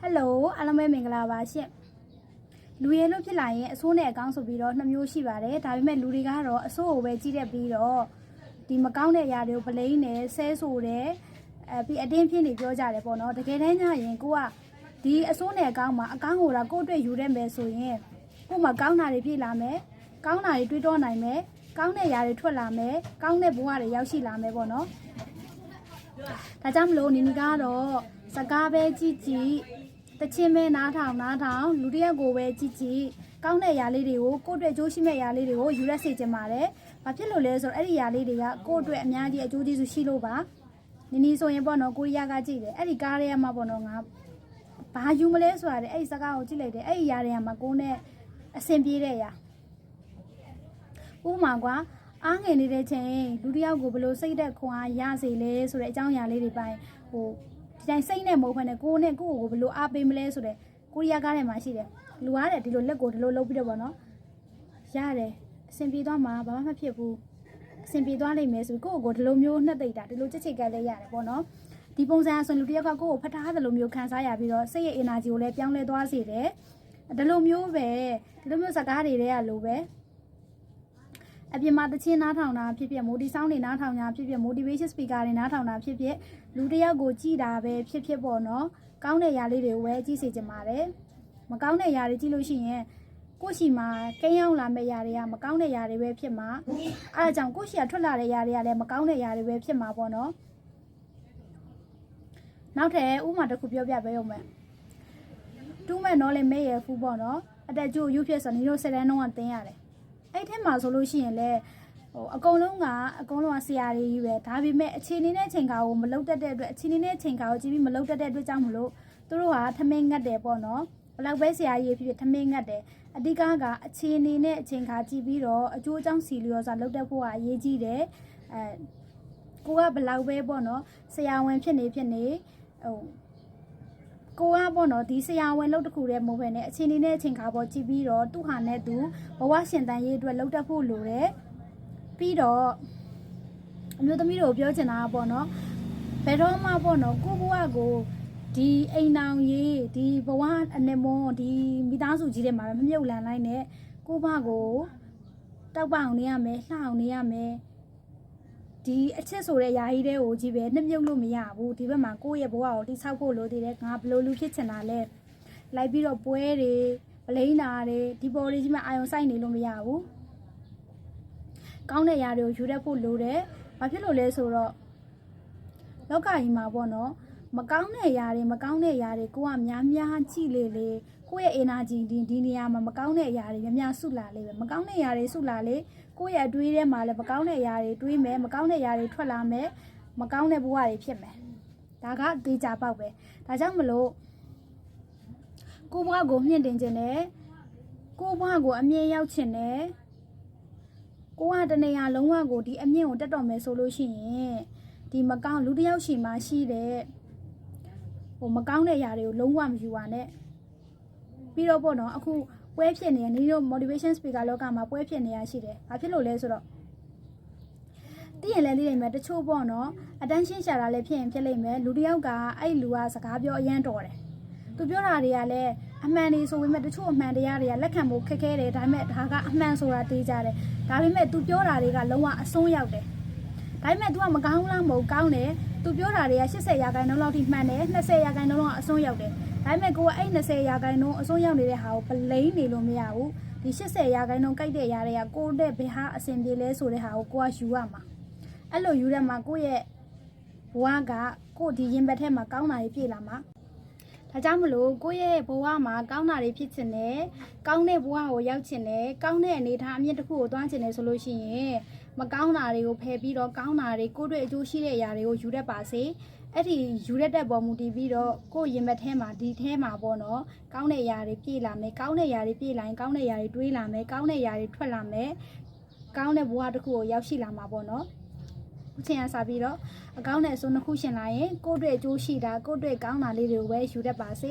ဟယ်လိုအားလုံးပဲမင်္ဂလာပါရှင်လူရဲလို့ဖြစ်လာရင်အဆိုးနဲ့အကောင်းဆိုပြီးတော့နှစ်မျိုးရှိပါတယ်ဒါပေမဲ့လူတွေကတော့အဆိုးကိုပဲကြီးတတ်ပြီးတော့ဒီမကောင်းတဲ့အရာတွေကိုပလိမ့်နဲ့ဆဲဆိုတယ်အဲပြီးအတင်းဖြစ်နေပြောကြတယ်ပေါ့နော်တကယ်တမ်းကျရင်ကိုကဒီအဆိုးနဲ့အကောင်းမှာအကောင်းကိုတော့ကိုယ့်အတွက်ယူရမယ်ဆိုရင်ကို့မှာကောင်းတာတွေပြည့်လာမယ်ကောင်းတာတွေတွေးတောနိုင်မယ်ကောင်းတဲ့အရာတွေထွက်လာမယ်ကောင်းတဲ့ဘဝတွေရောက်ရှိလာမယ်ပေါ့နော်ဒါကြောင့်မလို့နေနေကတော့စကားပဲကြည့်ကြည့် တချင်းပဲနားထောင်နားထောင်လူတစ်ယောက်ကိုပဲကြည့်ကြည့်ကောင်းတဲ့ຢာလေးတွေကိုကိုယ့်အတွက်ကြိုးရှိမဲ့ຢာလေးတွေကိုယူရက်စေချင်ပါတယ်။ဘာဖြစ်လို့လဲဆိုတော့အဲ့ဒီຢာလေးတွေကကိုယ့်အတွက်အများကြီးအကျိုးကျေးဇူးရှိလို့ပါ။နီနီဆိုရင်ပေါ့နော်ကိုရီးယားကကြည့်တယ်အဲ့ဒီကားရဲမှာပေါ့နော်ငါဘာယူမလဲဆိုတာလေအဲ့ဒီစကားကိုကြည့်လိုက်တယ်အဲ့ဒီຢာတွေကမှာကိုယ်နဲ့အဆင်ပြေတဲ့ຢာဥပမာကွာအားငယ်နေတဲ့ချိန်လူတစ်ယောက်ကိုဘယ်လိုစိတ်သက်ခွန်အားရစေလဲဆိုတဲ့အကြောင်းအရာလေးတွေပိုင်းဟိုဒီ တိုင်းစိတ်နဲ့မဟုတ်ဘဲနဲ့ကိုယ်နဲ့ကိုယ့်ကိုဘယ်လိုအားပေးမလဲဆိုတဲ့ကိုရီးယားကားထဲမှာရှိတယ်လူအားတယ်ဒီလိုလက်ကိုဒီလိုလုပ်ပြီးတော့ဗောနော်ရတယ်အဆင်ပြေသွားမှာဘာမှမဖြစ်ဘူးအဆင်ပြေသွားလိမ့်မယ်ဆိုပြီးကိုယ့်ကိုယ်ဒီလိုမျိုးနှက်သိပ်တာဒီလိုချက်ချိတ်ကလည်းရတယ်ဗောနော်ဒီပုံစံအဆိုလူတစ်ယောက်ကကိုယ့်ကိုဖတ်ထားသလိုမျိုးခံစားရပြီးတော့စိတ်ရဲ့ energy ကိုလည်းပြောင်းလဲသွားစေတယ်ဒီလိုမျိုးပဲဒီလိုမျိုးစကားတွေတွေကလိုပဲ အပြင်မှာတချင်းနားထောင်တာဖြစ်ဖြစ် motivation တွေနားထောင်တာဖြစ်ဖြစ် motivation speaker တွေနားထောင်တာဖြစ်ဖြစ်လူတစ်ယောက်ကိုကြည်တာပဲဖြစ်ဖြစ်ပေါ့နော်ကောင်းတဲ့ຢာလေးတွေကိုပဲကြည့်စေချင်ပါတယ်မကောင်းတဲ့ຢာတွေကြည့်လို့ရှိရင်ကိုယ့်ရှိမှာကိန်းရောက်လာမဲ့ຢာတွေကမကောင်းတဲ့ຢာတွေပဲဖြစ်မှာအဲအကြောင်းကိုယ့်ရှိကထွက်လာတဲ့ຢာတွေကလည်းမကောင်းတဲ့ຢာတွေပဲဖြစ်မှာပေါ့နော်နောက်ထပ်ဥပမာတစ်ခုပြောပြပေးအောင်မယ်တူးမဲ့နော်လေမဲရဖူးပေါ့နော်အတက်ကျိုးရုပ်ဖြစ်ဆိုနေတို့စက်တန်းတော့တင်းရတယ် အဲ့ထဲမှာဆိုလို့ရှိရင်လည်းဟိုအကုန်လုံးကအကုန်လုံးကဆရာတွေကြီးပဲဒါပေမဲ့အခြေအနေနဲ့ချိန်ခါကိုမလုတ်တတ်တဲ့အတွက်အခြေအနေနဲ့ချိန်ခါကိုကြည့်ပြီးမလုတ်တတ်တဲ့အတွက်ကြောင့်မလို့သူတို့ဟာထမင်းငတ်တယ်ပေါ့နော်ဘလောက်ပဲဆရာကြီးဖြစ်ဖြစ်ထမင်းငတ်တယ်အဓိကကအခြေအနေနဲ့အချိန်ခါကြည့်ပြီးတော့အကျိုးအကြောင်းစီလျော်စွာလုတ်တတ်ဖို့ကအရေးကြီးတယ်အဲကိုကဘလောက်ပဲပေါ့နော်ဆရာဝန်ဖြစ်နေဖြစ်နေဟို ကိုကပေါ့နော်ဒီဆရာဝန်လုပ်တစ်ခုတည်းမဟုတ်ဘဲနဲ့အချိန်လေးနဲ့အချိန်ခါပေါ့ကြည့်ပြီးတော့သူ့ဟာနဲ့သူဘဝရှင်တန်ရေးအတွက်လုပ်တတ်ဖို့လိုတယ်ပြီးတော့အမျိုးသမီးတို့ပြောချင်တာကပေါ့နော်ဘယ်တော့မှပေါ့နော်ကိုဘဝကိုဒီအိမ်တောင်ရေးဒီဘဝအနေမွန်ဒီမိသားစုကြီးတွေမှာပဲမမြုပ်လန်လိုက်နဲ့ကိုဘကိုတောက်ပအောင်နေရမယ်လှအောင်နေရမယ် ဒီအချက်ဆိုတဲ့ယာယီတဲ့ကိုကြီးပဲနှမြုပ်လို့မရဘူးဒီဘက်မှာကိုယ့်ရဲ့ဘဝကိုတိဆောက်ဖို့လိုသေးတယ်ငါဘယ်လိုလူဖြစ်ချင်တာလဲလိုက်ပြီးတော့ပွဲတွေပလိန်နာတွေဒီပေါ်တွေကြီးမှအာယုံစိုက်နေလို့မရဘူးကောင်းတဲ့ຢာတွေကိုယူတတ်ဖို့လိုတယ်ဘာဖြစ်လို့လဲဆိုတော့လောကကြီးမှာပေါ့နော်မကောင်းတဲ့ຢာတွေမကောင်းတဲ့ຢာတွေကိုကများများကြည့်လေလေကိုယ့်ရဲ့ energy ဒီဒီနေရာမှာမကောင်းတဲ့ຢာတွေများများဆုလာလေပဲမကောင်းတဲ့ຢာတွေဆုလာလေ ကိုယ့်ရဲ့အတွေးထဲမှာလည်းမကောင်းတဲ့အရာတွေတွေးမယ်မကောင်းတဲ့အရာတွေထွက်လာမယ်မကောင်းတဲ့ဘဝတွေဖြစ်မယ်ဒါကဒေချာပေါက်ပဲဒါကြောင့်မလို့ကိုဘဝကိုမြင့်တင်ခြင်းနဲ့ကိုဘဝကိုအမြင့်ရောက်ခြင်းနဲ့ကိုကတနေရာလုံးဝကိုဒီအမြင့်ကိုတက်တော်မယ်ဆိုလို့ရှိရင်ဒီမကောင်းလူတစ်ယောက်ရှိမှရှိတဲ့ဟိုမကောင်းတဲ့အရာတွေကိုလုံးဝမယူပါနဲ့ပြီးတော့ပေါ့နော်အခု ပွဲဖြစ်နေတယ်နေတို့ motivation speaker လောကမှာပွဲဖြစ်နေရရှိတယ်ဘာဖြစ်လို့လဲဆိုတော့တည်ရင်လည်းသိနိုင်မယ်တချို့ပေါ့နော် attention ရှာတာလည်းဖြစ်ရင်ဖြစ်လိမ့်မယ်လူတစ်ယောက်ကအဲ့လူကစကားပြောအရန်တော်တယ်သူပြောတာတွေကလည်းအမှန်တွေဆိုပေမဲ့တချို့အမှန်တရားတွေကလက်ခံဖို့ခက်ခဲတယ်ဒါပေမဲ့ဒါကအမှန်ဆိုတာသိကြတယ်ဒါပေမဲ့သူပြောတာတွေကလုံးဝအဆုံးရောက်တယ်ဒါပေမဲ့ तू ကမကောင်းလားမဟုတ်ကောင်းတယ်သူပြောတာတွေက80ရာခိုင်နှုန်းလောက်ထိမှန်တယ်20ရာခိုင်နှုန်းလောက်အဆုံးရောက်တယ် ဒါပေမဲ့ကိုကအဲ့20ရာခိုင်နှုန်းအဆုံးရောက်နေတဲ့ဟာကိုပလိန်နေလို့မရဘူးဒီ80ရာခိုင်နှုန်းကြိုက်တဲ့ຢာတွေကကိုတဲ့ဘယ်ဟာအဆင်ပြေလဲဆိုတဲ့ဟာကိုကိုကယူရမှာအဲ့လိုယူရမှာကိုရဲ့ဘဝကကိုဒီရင်ဘတ်ထဲမှာကောင်းတာတွေပြည့်လာမှာဒါကြောင့်မလို့ကိုယ့်ရဲ့ဘဝမှာကောင်းတာတွေဖြစ်ချင်တယ်ကောင်းတဲ့ဘဝကိုရောက်ချင်တယ်ကောင်းတဲ့အနေအထားအမြင့်တစ်ခုကိုသွားချင်တယ်ဆိုလို့ရှိရင်မကောင်းတာတွေကိုဖယ်ပြီးတော့ကောင်းတာတွေကိုယ့်အတွက်အကျိုးရှိတဲ့အရာတွေကိုယူတတ်ပါစေ အဲ့ဒီယူရတဲ့ပုံမူတည်ပြီးတော့ကိုယ့်ရင်ဘတ်ထဲမှာဒီထဲမှာပေါ့နော်ကောင်းတဲ့အရာတွေပြည့်လာမယ်ကောင်းတဲ့အရာတွေပြည့်လာရင်ကောင်းတဲ့အရာတွေတွေးလာမယ်ကောင်းတဲ့အရာတွေထွက်လာမယ်ကောင်းတဲ့ဘဝတစ်ခုကိုရောက်ရှိလာမှာပေါ့နော်ခုချိန်ကစပြီးတော့အကောင်းတဲ့အစိုးနှစ်ခုရှင်လာရင်ကိုယ့်အတွက်အကျိုးရှိတာကိုယ့်အတွက်ကောင်းတာလေးတွေကိုပဲယူတတ်ပါစေ